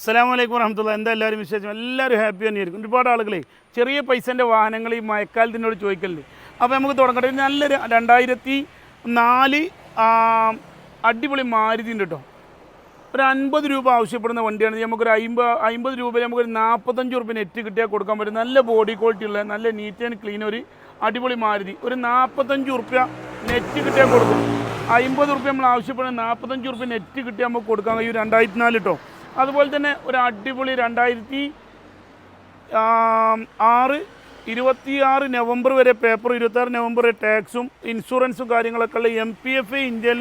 അസ്സലാമു അലൈക്കും വറഹമത്തുള്ള എന്താ എല്ലാവരും വിശേഷം? എല്ലാവരും ഹാപ്പി തന്നെയായിരിക്കും. ഒരുപാട് ആളുകളെ ചെറിയ പൈസന്റെ വാഹനങ്ങൾ ഈ മഴക്കാലത്തിനോട് ചോദിക്കലുണ്ട്. അപ്പോൾ നമുക്ക് തുടങ്ങട്ടെ. നല്ലൊരു രണ്ടായിരത്തി നാല് അടിപൊളി മാരുതി ഉണ്ട് കേട്ടോ ഒരു അൻപത് രൂപ ആവശ്യപ്പെടുന്ന വണ്ടിയാണ്. നമുക്കൊരു അമ്പത് അമ്പത് രൂപയിൽ നമുക്കൊരു നാൽപ്പത്തഞ്ച് റുപ്യ നെറ്റ് കിട്ടിയാൽ കൊടുക്കാൻ പറ്റും. നല്ല ബോഡി ക്വാളിറ്റി ഉള്ള നല്ല നീറ്റ് ആൻഡ് ക്ലീൻ ഒരു അടിപൊളി മാരുതി. ഒരു നാൽപ്പത്തഞ്ച് റുപ്യ നെറ്റ് കിട്ടിയാൽ കൊടുക്കും. അമ്പത് റുപ്യ നമ്മൾ ആവശ്യപ്പെടുന്ന നാൽപ്പത്തഞ്ച് റുപ്യ നെറ്റ് കിട്ടിയാൽ നമുക്ക് കൊടുക്കാൻ കഴിയും രണ്ടായിരത്തി നാല് കേട്ടോ അതുപോലെ തന്നെ ഒരു അടിപൊളി രണ്ടായിരത്തി ആറ് ഇരുപത്തിയാറ് നവംബർ വരെ പേപ്പർ ഇരുപത്തിയാറ് നവംബർ വരെ ടാക്സും ഇൻഷുറൻസും കാര്യങ്ങളൊക്കെ ഉള്ള എം പി എഫ് ഐ ഇന്ത്യയിൽ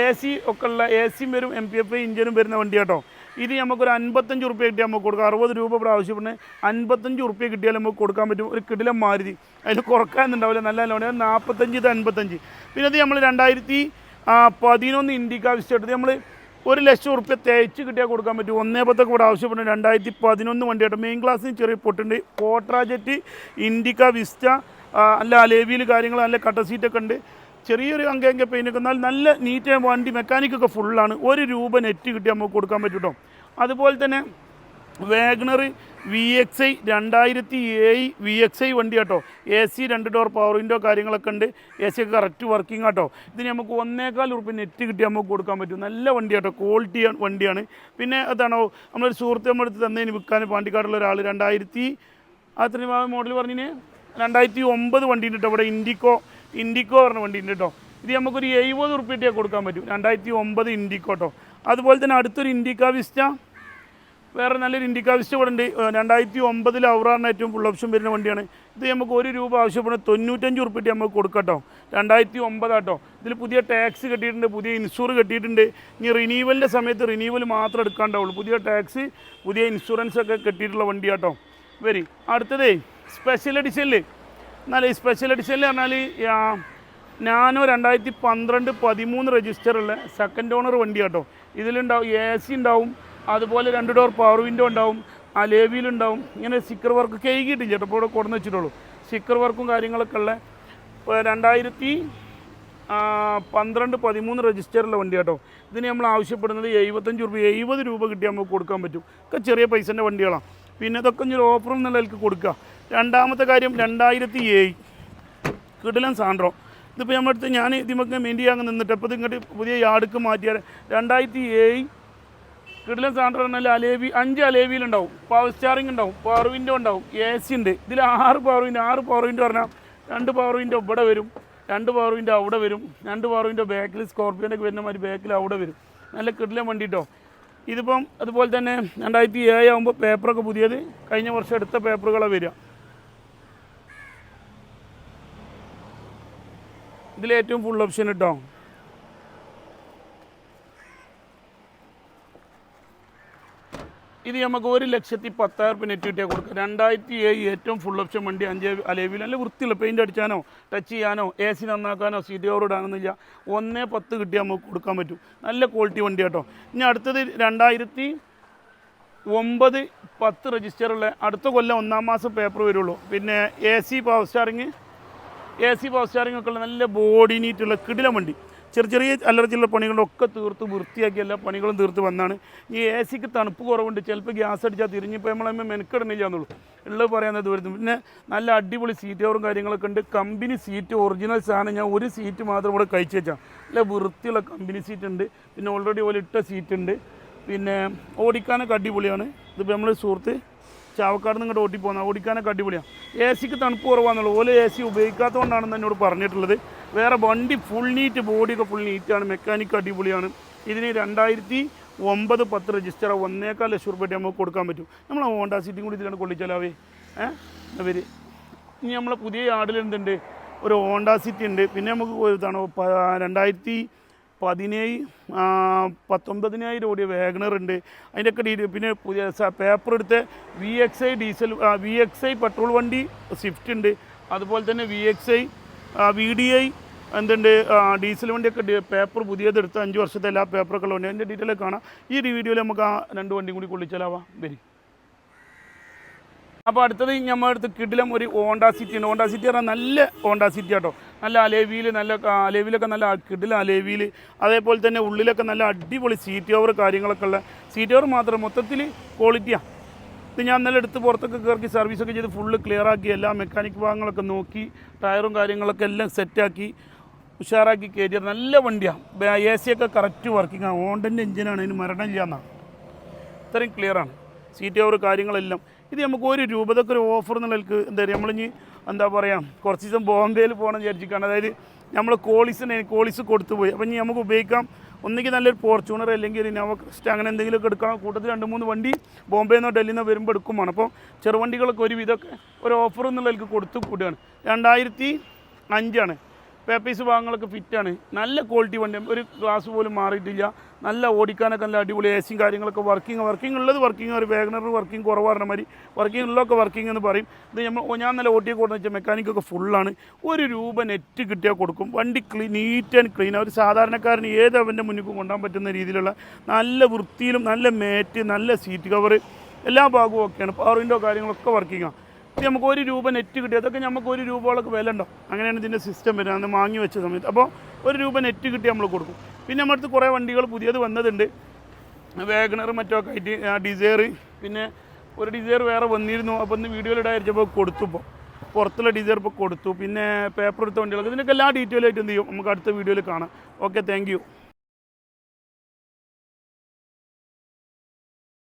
എ സി ഒക്കെ ഉള്ള എ സിയും വരും എം പി എഫ് ഐ ഇന്ത്യനും വരുന്ന വണ്ടി കേട്ടോ ഇത് നമുക്കൊരു അൻപത്തഞ്ച് റുപ്യ കിട്ടിയാൽ നമുക്ക് കൊടുക്കാം. അറുപത് രൂപ ഇവിടെ ആവശ്യപ്പെടുന്നത് അൻപത്തഞ്ച് റുപ്യ കിട്ടിയാൽ നമുക്ക് കൊടുക്കാൻ പറ്റും. ഒരു കിടിലം മാരുതി. അതിൽ കുറക്കാനുണ്ടാവില്ല. നല്ല ലോൺ. നാൽപ്പത്തഞ്ച് ഇത് അൻപത്തഞ്ച്. പിന്നെ അത് നമ്മൾ രണ്ടായിരത്തി പതിനൊന്ന് ഇൻഡിക്ക വിസ്റ്റ് നമ്മൾ ഒരു ലക്ഷം ഉറുപ്പ്യ തേച്ച് കിട്ടിയാൽ കൊടുക്കാൻ പറ്റും. ഒന്നേ പത്തൊക്കെ ഇവിടെ ആവശ്യപ്പെടും രണ്ടായിരത്തി പതിനൊന്ന് വണ്ടിയായിട്ട് മെയിൻ ക്ലാസ്സിന് ചെറിയ പൊട്ടുണ്ട്. കോട്രാജറ്റ് ഇൻഡിക്ക വിസ്റ്റ അല്ല അലേവിയിൽ കാര്യങ്ങൾ നല്ല കട്ട സീറ്റൊക്കെ ഉണ്ട്. ചെറിയൊരു അങ്കയങ്ക പെയിനൊക്കെ എന്നാൽ നല്ല നീറ്റ് വണ്ടി മെക്കാനിക്കൊക്കെ ഫുള്ളാണ് ഒരു രൂപ നെറ്റ് കിട്ടിയാൽ നമുക്ക് കൊടുക്കാൻ പറ്റും കേട്ടോ. അതുപോലെ തന്നെ വാഗ്ണർ വി എക്സ് ഐ രണ്ടായിരത്തി ഏഴ് വി എക്സ് ഐ വണ്ടി കേട്ടോ. എ സി രണ്ട് ഡോർ പവർ വിൻഡോ കാര്യങ്ങളൊക്കെ ഉണ്ട്. എ സി ഒക്കെ കറക്റ്റ് വർക്കിംഗ് ആട്ടോ. ഇതിന് നമുക്ക് ഒന്നേക്കാൾ ഉറുപ്പ് നെറ്റ് കിട്ടി നമുക്ക് കൊടുക്കാൻ പറ്റും. നല്ല വണ്ടി കേട്ടോ. ക്വാളിറ്റി വണ്ടിയാണ്. പിന്നെ അതാണോ? നമ്മളൊരു സുഹൃത്ത് നമ്മളെടുത്ത് തന്നതിന് വിൽക്കാൻ പാണ്ടിക്കാടുള്ള ഒരാൾ രണ്ടായിരത്തി അത്ര മോഡൽ പറഞ്ഞിന് രണ്ടായിരത്തി ഒമ്പത് വണ്ടി ഉണ്ട് കേട്ടോ ഇവിടെ. ഇൻഡിക്കോ ഇൻഡിക്കോ പറഞ്ഞ വണ്ടി ഉണ്ട് കേട്ടോ. ഇത് നമുക്കൊരു എഴുപത് ഉറുപ്പ്യ കൊടുക്കാൻ പറ്റും. രണ്ടായിരത്തി ഒമ്പത് ഇൻഡിക്കോ കേട്ടോ. അതുപോലെ തന്നെ അടുത്തൊരു ഇൻഡിക്ക വിസ്റ്റ വേറെ നല്ലൊരു ഇൻഡിക്ക വിസ്റ്റ് ഇവിടെ ഉണ്ട്. രണ്ടായിരത്തി ഒമ്പതിൽ ഔറാറിന് ഏറ്റവും ഫുൾ ഓപ്ഷൻ വരുന്ന വണ്ടിയാണ്. ഇത് നമുക്ക് ഒരു രൂപ ആവശ്യപ്പെടുന്ന തൊണ്ണൂറ്റഞ്ച് ഉറുപ്പിട്ട് നമുക്ക് കൊടുക്കട്ടോ രണ്ടായിരത്തി ഒമ്പതാട്ടോ ഇതിൽ പുതിയ ടാക്സ് കെട്ടിയിട്ടുണ്ട് പുതിയ ഇൻഷൂർ കെട്ടിയിട്ടുണ്ട്. ഇനി റിനീവലിന്റെ സമയത്ത് റിനീവൽ മാത്രം എടുക്കാണ്ടാവുള്ളൂ പുതിയ ടാക്സ് പുതിയ ഇൻഷുറൻസ് ഒക്കെ കെട്ടിയിട്ടുള്ള വണ്ടിയാട്ടോ വരി. അടുത്തതേ സ്പെഷ്യൽ എഡിഷനിൽ എന്നാൽ ഈ സ്പെഷ്യൽ എഡിഷനിൽ പറഞ്ഞാൽ നാനോ രണ്ടായിരത്തി പന്ത്രണ്ട് പതിമൂന്ന് രജിസ്റ്ററുള്ള സെക്കൻഡ് ഓണർ വണ്ടി കേട്ടോ. ഇതിലുണ്ടാവും എ സി ഉണ്ടാവും അതുപോലെ രണ്ട് ഡോർ പവർ വിൻഡോ ഉണ്ടാവും ആ ലേവിയിലുണ്ടാവും ഇങ്ങനെ സ്റ്റിക്കർ വർക്ക് കഴുകിയിട്ടില്ല ചേട്ടപ്പോൾ ഇവിടെ കൊടുന്ന് വെച്ചിട്ടുള്ളൂ. സ്റ്റിക്കർ വർക്കും കാര്യങ്ങളൊക്കെ ഉള്ള രണ്ടായിരത്തി പന്ത്രണ്ട് പതിമൂന്ന് രജിസ്റ്ററുള്ള വണ്ടി കേട്ടോ. ഇതിന് നമ്മൾ ആവശ്യപ്പെടുന്നത് എഴുപത്തഞ്ച് രൂപ എഴുപത് രൂപ കിട്ടിയാൽ നമുക്ക് കൊടുക്കാൻ പറ്റും. ഒക്കെ ചെറിയ പൈസന്റെ വണ്ടികളാണ് പിന്നെ ഇതൊക്കെ ഒരു ഓഫറും എന്നുള്ള കൊടുക്കുക രണ്ടാമത്തെ കാര്യം രണ്ടായിരത്തി ഏഴ്. കിടിലൻ സാൻഡ്രോ. ഇതിപ്പോൾ നമ്മുടെ അടുത്ത് ഞാൻ ഇതിമൊക്കെ മെയിൻ ചെയ്യാൻ നിന്നിട്ട് അപ്പോൾ ഇത് ഇങ്ങോട്ട് പുതിയ യാർഡ്ക്ക് മാറ്റിയാൽ രണ്ടായിരത്തി ഏഴ് കിടിലൻ സാൻഡർ പറഞ്ഞാൽ അലേവി അഞ്ച് അലേവിയിലുണ്ടാവും പവർ സ്റ്റാറിംഗ് ഉണ്ടാവും. പവർ വിൻഡോ ഉണ്ടാവും. എ സി ഉണ്ട്. ഇതിൽ ആറ് പവർ വിൻഡോ ആറ് പവർ വിൻഡോ പറഞ്ഞാൽ രണ്ട് പവർ വിൻഡോ ഇവിടെ വരും രണ്ട് പവർ വിൻഡോ അവിടെ വരും രണ്ട് പവർ വിൻഡോ ബാക്കിൽ സ്കോർപ്പിയോന്റെ ഒക്കെ വരുന്ന മാതിരി ബാക്കിൽ അവിടെ വരും. നല്ല കിടിലൻ വണ്ടി കേട്ടോ ഇതിപ്പം അതുപോലെ തന്നെ രണ്ടായിരത്തി ഏഴ് ആകുമ്പോൾ പേപ്പറൊക്കെ പുതിയത്. കഴിഞ്ഞ വർഷം എടുത്ത പേപ്പറുകളാണ് വരിക. ഇതിലേറ്റവും ഫുൾ ഓപ്ഷൻ കേട്ടോ ഇത് നമുക്ക് ഒരു ലക്ഷത്തി പത്തായിരം റുപ്യ നെറ്റ് കിട്ടിയാൽ കൊടുക്കുക. രണ്ടായിരത്തി ഏഴ് ഏറ്റവും ഫുൾ ഓപ്ഷൻ വണ്ടി അഞ്ച് അലേവിൽ നല്ല വൃത്തിയില്ല പെയിന്റ് അടിച്ചാനോ ടച്ച് ചെയ്യാനോ എ സി നന്നാക്കാനോ സീറ്റ് കവർ ഇടാനൊന്നുമില്ല ഒന്നേ പത്ത് കിട്ടിയാൽ നമുക്ക് കൊടുക്കാൻ പറ്റും. നല്ല ക്വാളിറ്റി വണ്ടി കേട്ടോ. ഇനി അടുത്തത് രണ്ടായിരത്തി ഒമ്പത് പത്ത് രജിസ്റ്ററുള്ള അടുത്ത കൊല്ലം ഒന്നാം മാസം പേപ്പർ വരുള്ളൂ. പിന്നെ A C power steering A C power steering ഒക്കെ ഉള്ള നല്ല ബോഡി നീറ്റുള്ള കിടിലം വണ്ടി. ചെറിയ ചെറിയ അല്ലറ പണികളൊക്കെ തീർത്ത് വൃത്തിയാക്കി എല്ലാ പണികളും തീർത്ത് വന്നാണ്. ഈ എ സിക്ക് തണുപ്പ് കുറവുണ്ട്. ചിലപ്പോൾ ഗ്യാസ് അടിച്ചാൽ തിരിഞ്ഞിപ്പോൾ നമ്മളമ്മ മെനക്കെടുന്നില്ല എന്നുള്ളൂ. ഉള്ളത് പറയുന്നത് വരുന്നു. പിന്നെ നല്ല അടിപൊളി സീറ്റ് കവറും കാര്യങ്ങളൊക്കെ ഉണ്ട്. കമ്പനി സീറ്റ് ഒറിജിനൽ സാധനം ഞാൻ ഒരു സീറ്റ് മാത്രം ഇവിടെ കഴിച്ചു വെച്ചാൽ നല്ല വൃത്തിയുള്ള കമ്പനി സീറ്റ് ഉണ്ട്. പിന്നെ ഓൾറെഡി പോലെ ഇട്ട സീറ്റ് ഉണ്ട്. പിന്നെ ഓടിക്കാനൊക്കെ അടിപൊളിയാണ്. ഇതിപ്പോൾ നമ്മൾ സുഹൃത്ത് ചാവക്കാട് നിന്ന് ഇങ്ങോട്ട് ഓട്ടി പോകുന്നത് ഓടിക്കാനൊക്കെ അടിപൊളിയാണ് എ സിക്ക് തണുപ്പ് കുറവാണെന്നുള്ളൂ ഓല എ സി ഉപയോഗിക്കാത്തതുകൊണ്ടാണെന്ന് എന്നോട് പറഞ്ഞിട്ടുള്ളത്. വേറെ വണ്ടി ഫുൾ നീറ്റ് ബോഡിയൊക്കെ ഫുൾ നീറ്റാണ് മെക്കാനിക്ക് അടിപൊളിയാണ്. ഇതിന് രണ്ടായിരത്തി ഒമ്പത് പത്ത് രജിസ്റ്റർ ഒന്നേക്കാൽ ലക്ഷം റുപ്യ നമുക്ക് കൊടുക്കാൻ പറ്റും. നമ്മൾ ഹോണ്ട സിറ്റിയും കൂടി ഇതിലാണ് കൊള്ളിച്ചാലാവേ. ഏഹ് അവർ ഇനി നമ്മളെ പുതിയ എന്തുണ്ട്? ഒരു ഹോണ്ട സിറ്റി ഉണ്ട്. പിന്നെ നമുക്ക് ഇതാണ് രണ്ടായിരത്തി പതിനേഴ് പത്തൊമ്പതിനായിരം ഓടിയ വേഗണർ ഉണ്ട്. അതിന്റെയൊക്കെ ഡീ പിന്നെ പുതിയ പേപ്പർ എടുത്ത് V X I diesel V X I petrol വണ്ടി സ്വിഫ്റ്റ് ഉണ്ട്. അതുപോലെ തന്നെ V X I V D I എന്തുണ്ട് ഡീസൽ വണ്ടിയൊക്കെ പേപ്പർ പുതിയത് എടുത്ത് അഞ്ച് വർഷത്തെ എല്ലാ പേപ്പറൊക്കെ ഉള്ളത് അതിന്റെ ഡീറ്റെയിൽ കാണാം. ഈ വീഡിയോയിൽ നമുക്ക് ആ രണ്ട് വണ്ടിയും കൂടി കൊള്ളിച്ചാലാവാം. വരി. അപ്പോൾ അടുത്തത് നമ്മുടെ അടുത്ത് കിടിലം ഒരു ഓണ്ട സിറ്റി ഉണ്ട്. ഓണ്ട സിറ്റി പറഞ്ഞാൽ നല്ല ഓണ്ട സിറ്റി ആട്ടോ. നല്ല അലേവിയിൽ നല്ല അലേവിലൊക്കെ നല്ല കിടിലം അലേവിയിൽ അതേപോലെ തന്നെ ഉള്ളിലൊക്കെ നല്ല അടിപൊളി സീറ്റ് ഓവർ കാര്യങ്ങളൊക്കെ ഉള്ള സീറ്റ് ഓവർ മാത്രം മൊത്തത്തിൽ ക്വാളിറ്റിയാണ് ഇത് ഞാൻ ഇന്നലെ എടുത്ത് പുറത്തൊക്കെ കയറി സർവീസൊക്കെ ചെയ്ത് ഫുള്ള് ക്ലിയർ ആക്കി എല്ലാ മെക്കാനിക് ഭാഗങ്ങളൊക്കെ നോക്കി ടയറും കാര്യങ്ങളൊക്കെ എല്ലാം സെറ്റാക്കി ഉഷാറാക്കി കയറ്റിയത് നല്ല വണ്ടിയാണ് എ സി ഒക്കെ കറക്റ്റ് വർക്കിംഗ് ആണ് ഓണ്ടന്റെ എഞ്ചിനാണ് അതിന് മരണമില്ല എന്നാണ് ഇത്രയും ക്ലിയറാണ് സീറ്റ് ഓവർ കാര്യങ്ങളെല്ലാം. ഇത് നമുക്ക് ഒരു രൂപതൊക്കെ ഒരു ഓഫർ എന്നുള്ളവർക്ക് എന്താ പറയുക നമ്മളിനി എന്താ പറയുക കുറച്ച് ദിവസം ബോംബെയിൽ പോകണം വിചാരിച്ചിരിക്കുകയാണ്. അതായത് നമ്മൾ കോളിസിന് കോളിസ് കൊടുത്തു പോയി. അപ്പം ഇനി നമുക്ക് ഉപയോഗിക്കാം. ഒന്നുകിൽ നല്ലൊരു ഫോർച്യൂണർ അല്ലെങ്കിൽ ഒരു നവ ക്രിസ്റ്റ അങ്ങനെ എന്തെങ്കിലുമൊക്കെ എടുക്കാം കൂട്ടത്തിൽ രണ്ട് മൂന്ന് വണ്ടി ബോംബെയിൽ നിന്നോ ഡൽഹിയിൽ നിന്നോ വരുമ്പോൾ എടുക്കുമാണ് അപ്പോൾ ചെറുവണ്ടികളൊക്കെ ഒരു വിധമൊക്കെ ഒരു ഓഫർ എന്നുള്ളവർക്ക് കൊടുത്തു കൂട്ടുകയാണ് രണ്ടായിരത്തി അഞ്ചാണ്. പേപ്പീസ് ഭാഗങ്ങളൊക്കെ ഫിറ്റാണ് നല്ല ക്വാളിറ്റി വണ്ടി. ഒരു ഗ്ലാസ് പോലും മാറിയിട്ടില്ല. നല്ല ഓടിക്കാനൊക്കെ നല്ല അടിപൊളി എ സിയും കാര്യങ്ങളൊക്കെ വർക്കിംഗ് വർക്കിംഗ് ഉള്ളത് വർക്കിംഗ് ഒരു വേഗനർ വർക്കിംഗ് കുറവാണ് മാതിരി. വർക്കിംഗ് ഉള്ളതൊക്കെ വർക്കിംഗ് എന്ന് പറയും. ഇത് നമ്മൾ ഞാൻ നല്ല ഓട്ടിയെ കൊടുത്തു വെച്ചാൽ മെക്കാനിക്കൊക്കെ ഫുള്ളാണ് ഒരു രൂപ നെറ്റ് കിട്ടിയാൽ കൊടുക്കും. വണ്ടി ക്ലീൻ നീറ്റ് ആൻഡ് ക്ലീൻ ഒരു സാധാരണക്കാരന് ഏത് അവന്റെ മുന്നിൽ കൊണ്ടുപോകാൻ പറ്റുന്ന രീതിയിലുള്ള നല്ല വൃത്തിയിലും നല്ല മേറ്റ് നല്ല സീറ്റ് കവർ എല്ലാ ഭാഗവും ഒക്കെയാണ് പവർ വിൻഡോ കാര്യങ്ങളൊക്കെ വർക്കിംഗ് ആണ് നമുക്ക് ഒരു രൂപ നെറ്റ് കിട്ടി. അതൊക്കെ നമുക്ക് ഒരു രൂപയോളൊക്കെ വില ഉണ്ടോ? അങ്ങനെയാണ് ഇതിന്റെ സിസ്റ്റം വരുന്നത്. അന്ന് വാങ്ങി വെച്ച സമയത്ത്. അപ്പോൾ ഒരു രൂപ നെറ്റ് കിട്ടി നമ്മൾ കൊടുക്കും. പിന്നെ നമ്മുടെ അടുത്ത് കുറേ വണ്ടികൾ പുതിയത് വന്നതുണ്ട്. വേഗണർ മറ്റൊക്കെ ആയിട്ട് ഡിസയർ പിന്നെ ഒരു ഡിസയർ വേറെ വന്നിരുന്നു. അപ്പോൾ ഒന്ന് വീഡിയോയിൽ ഇടായിരിച്ചപ്പോൾ കൊടുത്തു ഇപ്പോൾ പുറത്തുള്ള ഡിസയർ ഇപ്പോൾ കൊടുത്തു. പിന്നെ പേപ്പർ എടുത്ത വണ്ടികളൊക്കെ. ഇതിനൊക്കെ എല്ലാ ഡീറ്റെയിൽ ആയിട്ട് എന്ത് ചെയ്യും? നമുക്ക് അടുത്ത വീഡിയോയിൽ കാണാം. Okay thank